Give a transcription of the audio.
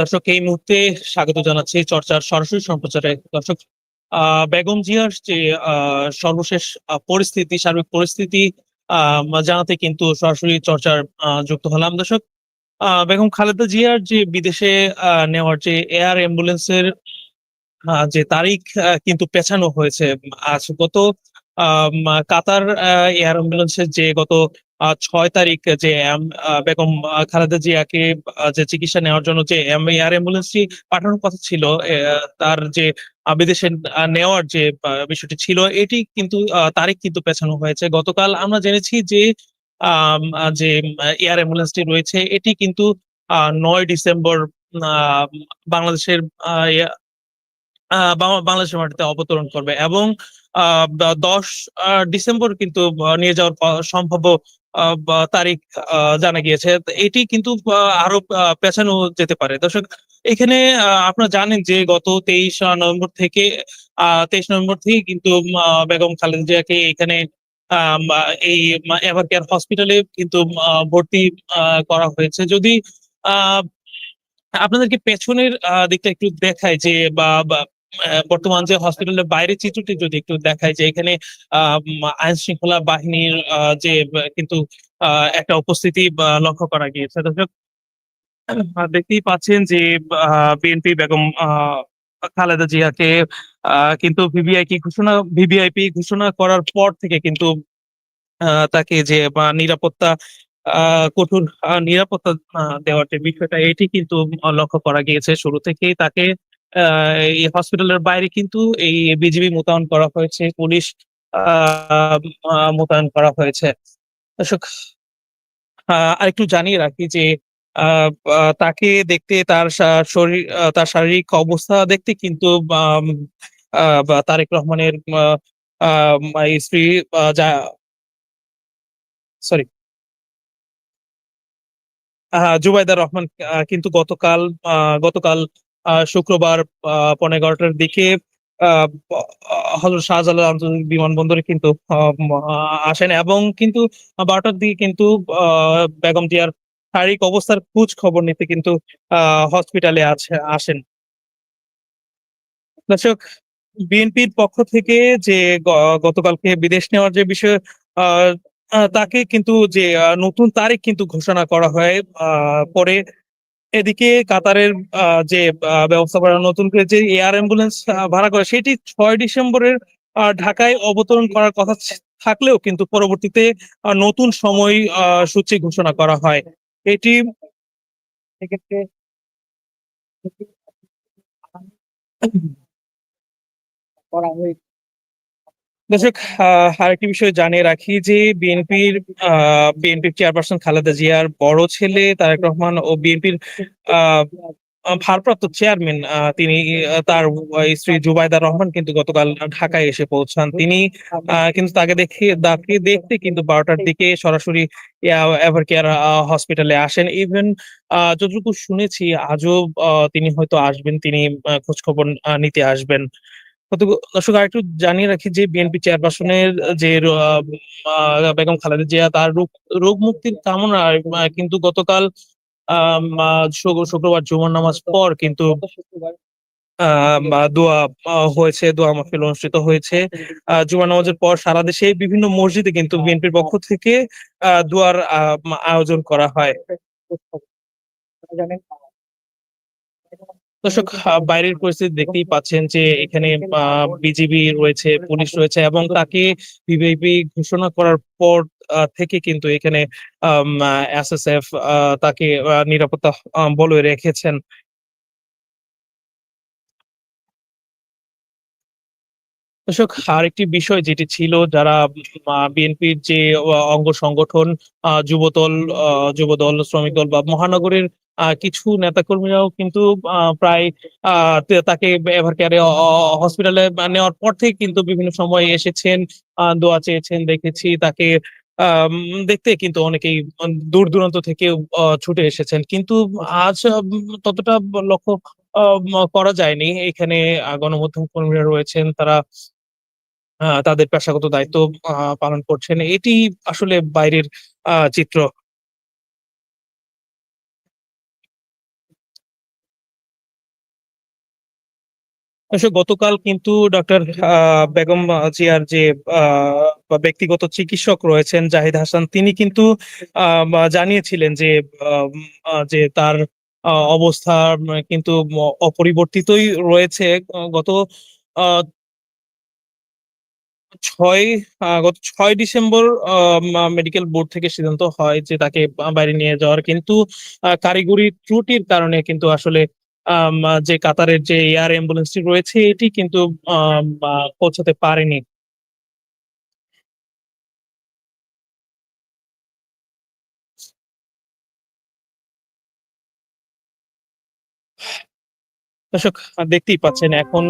দর্শক, এই মুহূর্তে স্বাগত জানাচ্ছি চর্চার সরাসরি সম্প্রচারে। দর্শক বেগম জিয়ার যে সর্বশেষ পরিস্থিতি, সার্বিক পরিস্থিতি জানাতে কিন্তু সরাসরি চর্চার যুক্ত হলাম। দর্শক বেগম খালেদা জিয়ার যে বিদেশে নেওয়ার যে এয়ার অ্যাম্বুলেন্সের যে তারিখ কিন্তু পেছানো হয়েছে। আজ গত কাতার এয়ার অ্যাম্বুলেন্সের যে গত ছয় তারিখ যে বেগম খালেদা জিয়াকে যে চিকিৎসা নেওয়ার জন্য যে এম- এয়ার অ্যাম্বুলেন্সটি পাঠানোর কথা ছিল তার যে বিদেশে নেওয়ার যে বিষয়টি ছিল, এটি কিন্তু তারিখ কিন্তু পেছানো হয়েছে। গতকাল আমরা জেনেছি যে যে এয়ার অ্যাম্বুলেন্সটি রয়েছে, এটি কিন্তু নয় ডিসেম্বর বাংলাদেশের বাংলাদেশের মাটিতে অবতরণ করবে এবং দশ ডিসেম্বর কিন্তু নিয়ে যাওয়ার সম্ভাব্য তারিখ জানা গিয়েছে। এটি কিন্তু আরও পেছানো যেতে পারে। দর্শক, এখানে আপনারা জানেন যে গত তেইশ নভেম্বর থেকে তেইশ নভেম্বর থেকে কিন্তু বেগম খালেদা জিয়াকে এখানে এই এভার কেয়ার হসপিটালে কিন্তু ভর্তি করা হয়েছে। যদি আপনাদেরকে পেছনের দিকটা একটু দেখায় যে বা বর্তমান যে হসপিটালের বাইরের চিত্রটি যদি একটু দেখায় যে এখানে আইন শৃঙ্খলা বাহিনীর যে, কিন্তু একটা উপস্থিতি লক্ষ্য করা গিয়েছে। দর্শক দেখতেই পাচ্ছেন যে বিএনপি বেগম খালেদা জিয়াকে কিন্তু ভিভিআইপি ঘোষণা ভিভিআইপি ঘোষণা করার পর থেকে কিন্তু তাকে যে নিরাপত্তা কঠোর নিরাপত্তা দেওয়ার যে বিষয়টা, এটি কিন্তু লক্ষ্য করা গিয়েছে। শুরু থেকেই তাকে এই হসপিটালের বাইরে কিন্তু এই বিজিবি মোতায়েন করা হয়েছে পুলিশ মোতায়েন করা হয়েছে। আহ, আরেকটু জানিয়ে রাখি যে তাকে দেখতে তার শরীর তার শারীরিক অবস্থা দেখতে কিন্তু তারেক রহমানের স্ত্রী যা সরি আহ, জুবাইদা রহমান কিন্তু গতকাল গতকাল শুক্রবার আহ, পৌনে এগারোটার দিকে হজরত শাহজালাল আন্তর্জাতিক বিমানবন্দরে কিন্তু আসেন এবং কিন্তু বারোটার দিকে কিন্তু বেগম জিয়ার শারীরিক অবস্থার খোঁজ খবর নিতে কিন্তু হসপিটালে আছে আসেন। দর্শক বিএনপির পক্ষ থেকে যে গতকালকে বিদেশ নেওয়ার যে বিষয় তাকে কিন্তু যে নতুন তারিখ কিন্তু ঘোষণা করা হয় পরে এদিকে কাতারের যে ব্যবস্থা করা, নতুন করে যে এয়ার অ্যাম্বুলেন্স ভাড়া করে, সেটি ছয় ডিসেম্বরের ঢাকায় অবতরণ করার কথা থাকলেও কিন্তু পরবর্তীতে নতুন সময় সূচি ঘোষণা করা হয়। এটি করা হয়েছে। দর্শক আরেকটি বিষয় জানিয়ে রাখি যে বিএনপির বিএনপির চেয়ারপারসন খালেদা জিয়ার বড় ছেলে তারেক রহমান ও বিএনপির ভারপ্রাপ্ত চেয়ারম্যান তিনি তার স্ত্রী জুবাইদা রহমান কিন্তু গতকাল ঢাকায় এসে পৌঁছান। তিনি কিন্তু তাকে দেখে, তাকে দেখতে কিন্তু বারোটার দিকে সরাসরি এভার কেয়ার হসপিটালে আসেন। ইভেন যতটুকু শুনেছি, আজও তিনি হয়তো আসবেন, তিনি খোঁজখবর নিতে আসবেন। দর্শক আরেকটু জানিয়ে রাখি যে বিএনপি চেয়ারপারসনের যে বেগম খালেদা জিয়া তার রোগ রোগ মুক্তির কামনায় আহ, কিন্তু গতকাল শুক্রবার জুমার নামাজ পর কিন্তু দোয়া হয়েছে দোয়া মাহফিল অনুষ্ঠিত হয়েছে। জুমার নামাজের পর সারা দেশে বিভিন্ন মসজিদে কিন্তু বিএনপির পক্ষ থেকে দোয়ার আয়োজন করা হয়। দর্শক বাইরের পরিস্থিতি দেখতেই পাচ্ছেন যে এখানে বিজিবি রয়েছে, পুলিশ রয়েছে এবং তাকে ভিভিআইপি ঘোষণা করার পর থেকে কিন্তু এখানে এসএসএফ তাকে নিরাপত্তা বলে রেখেছেন। দর্শক, আরেকটি বিষয় যেটি ছিল যারা বিএনপির যে অঙ্গ সংগঠন যুবদল যুবদল, শ্রমিক দল বা মহানগরের কিছু নেতাকর্মীরাও কিন্তু প্রায় তাকে এভার কেয়ারে হসপিটালে নেওয়ার পর থেকে কিন্তু বিভিন্ন সময় এসেছেন দোয়া চেয়েছেন, দেখেছি তাকে দেখতে কিন্তু অনেকেই দূর দূরান্ত থেকে ছুটে এসেছেন। কিন্তু আজ ততটা লক্ষ্য করা যায়নি। এখানে গণমাধ্যম কর্মীরা রয়েছেন, তারা তাদের পেশাগত দায়িত্ব পালন করছেন। এটি আসলে বাইরের চিত্র। গতকাল কিন্তু ডক্টর বেগম জিয়ার যে ব্যক্তিগত চিকিৎসক রয়েছেন জাহিদ হাসান, তিনি কিন্তু জানিয়েছিলেন যে যে তার অবস্থা কিন্তু অপরিবর্তিতই রয়েছে। গত ছয় গত ছয় ডিসেম্বর মেডিকেল বোর্ড থেকে সিদ্ধান্ত হয় যে তাকে বাইরে নিয়ে যাওয়ার। কিন্তু কারিগরি ত্রুটির কারণে কিন্তু আসলে যে কাতারের যে এয়ার অ্যাম্বুলেন্সটি রয়েছে, এটি কিন্তু পৌঁছাতে পারেনি। দেখতেই পাচ্ছেন এখন